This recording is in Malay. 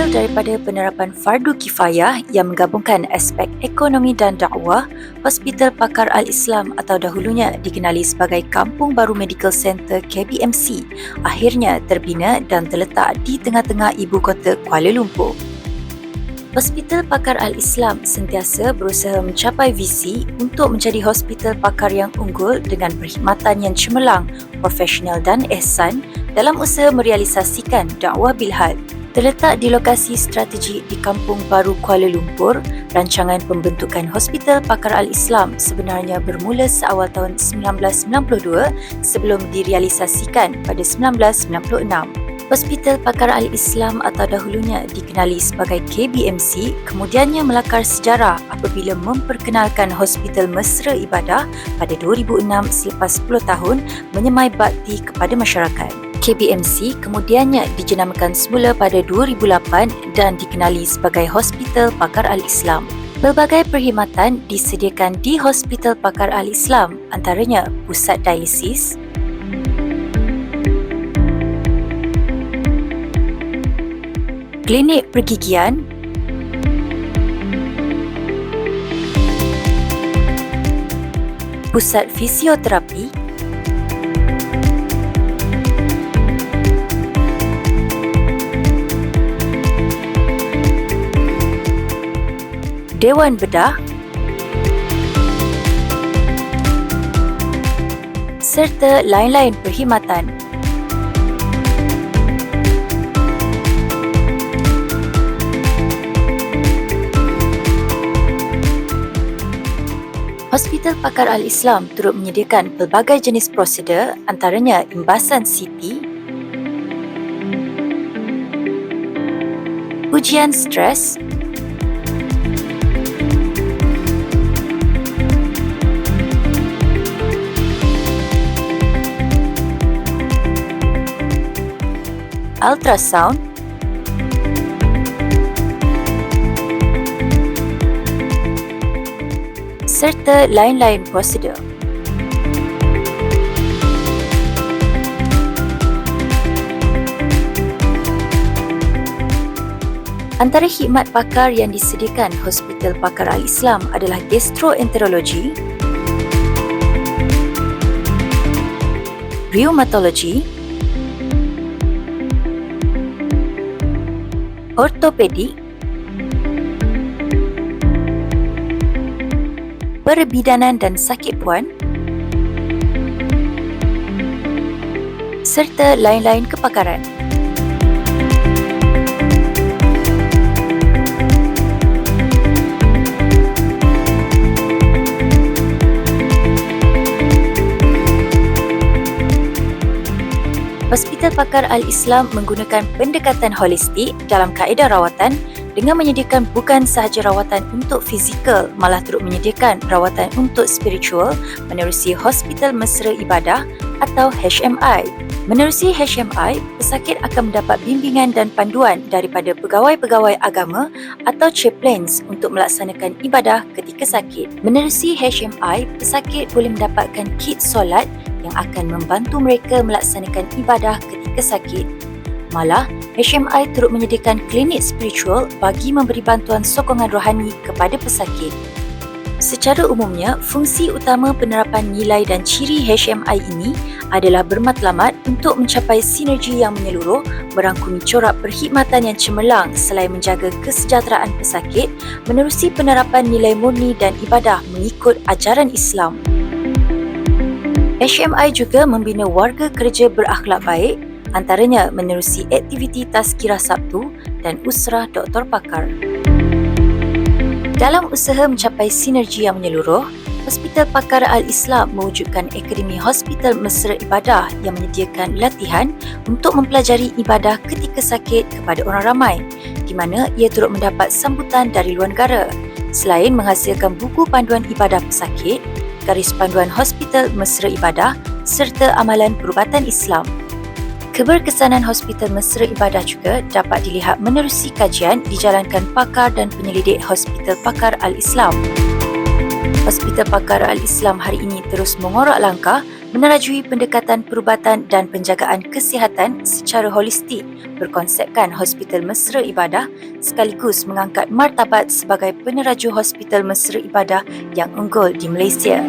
Hasil daripada penerapan fardu kifayah yang menggabungkan aspek ekonomi dan dakwah, Hospital Pakar Al-Islam atau dahulunya dikenali sebagai Kampung Baru Medical Center KBMC akhirnya terbina dan terletak di tengah-tengah ibu kota Kuala Lumpur. Hospital Pakar Al-Islam sentiasa berusaha mencapai visi untuk menjadi hospital pakar yang unggul dengan perkhidmatan yang cemerlang, profesional dan ehsan dalam usaha merealisasikan dakwah bilhad. Terletak di lokasi strategi di Kampung Baru Kuala Lumpur, rancangan pembentukan Hospital Pakar Al-Islam sebenarnya bermula seawal tahun 1992 sebelum direalisasikan pada 1996. Hospital Pakar Al-Islam atau dahulunya dikenali sebagai KBMC kemudiannya melakar sejarah apabila memperkenalkan Hospital Mesra Ibadah pada 2006 selepas 10 tahun menyemai bakti kepada masyarakat. KBMC kemudiannya dijenamakan semula pada 2008 dan dikenali sebagai Hospital Pakar Al-Islam. Pelbagai perkhidmatan disediakan di Hospital Pakar Al-Islam antaranya pusat dialisis, klinik pergigian, pusat fisioterapi, Dewan Bedah serta lain-lain perkhidmatan. Hospital Pakar Al-Islam turut menyediakan pelbagai jenis prosedur antaranya imbasan CT, ujian stres, ultrasound, serta lain-lain prosedur. Antara khidmat pakar yang disediakan Hospital Pakar Al-Islam adalah gastroenterologi, rheumatology, ortopedi, perbidanan dan sakit puan, serta lain-lain kepakaran. Hospital Pakar Al-Islam menggunakan pendekatan holistik dalam kaedah rawatan dengan menyediakan bukan sahaja rawatan untuk fizikal malah turut menyediakan rawatan untuk spiritual menerusi Hospital Mesra Ibadah atau HMI. Menerusi HMI, pesakit akan mendapat bimbingan dan panduan daripada pegawai-pegawai agama atau chaplains untuk melaksanakan ibadah ketika sakit. Menerusi HMI, pesakit boleh mendapatkan kit solat yang akan membantu mereka melaksanakan ibadah ketika sakit. Malah, HMI turut menyediakan klinik spiritual bagi memberi bantuan sokongan rohani kepada pesakit. Secara umumnya, fungsi utama penerapan nilai dan ciri HMI ini adalah bermatlamat untuk mencapai sinergi yang menyeluruh merangkumi corak perkhidmatan yang cemerlang selain menjaga kesejahteraan pesakit menerusi penerapan nilai murni dan ibadah mengikut ajaran Islam. HMI juga membina warga kerja berakhlak baik antaranya menerusi aktiviti Tazkirah Sabtu dan Usrah Dr. Pakar. Dalam usaha mencapai sinergi yang menyeluruh, Hospital Pakar Al-Islam mewujudkan Akademi Hospital Mesra Ibadah yang menyediakan latihan untuk mempelajari ibadah ketika sakit kepada orang ramai di mana ia turut mendapat sambutan dari luar negara. Selain menghasilkan buku panduan ibadah pesakit, garis panduan Hospital Mesra Ibadah serta amalan perubatan Islam. Keberkesanan Hospital Mesra Ibadah juga dapat dilihat menerusi kajian dijalankan pakar dan penyelidik Hospital Pakar Al-Islam. Hospital Pakar Al-Islam hari ini terus mengorak langkah menerajui pendekatan perubatan dan penjagaan kesihatan secara holistik berkonsepkan Hospital Mesra Ibadah sekaligus mengangkat martabat sebagai peneraju Hospital Mesra Ibadah yang unggul di Malaysia.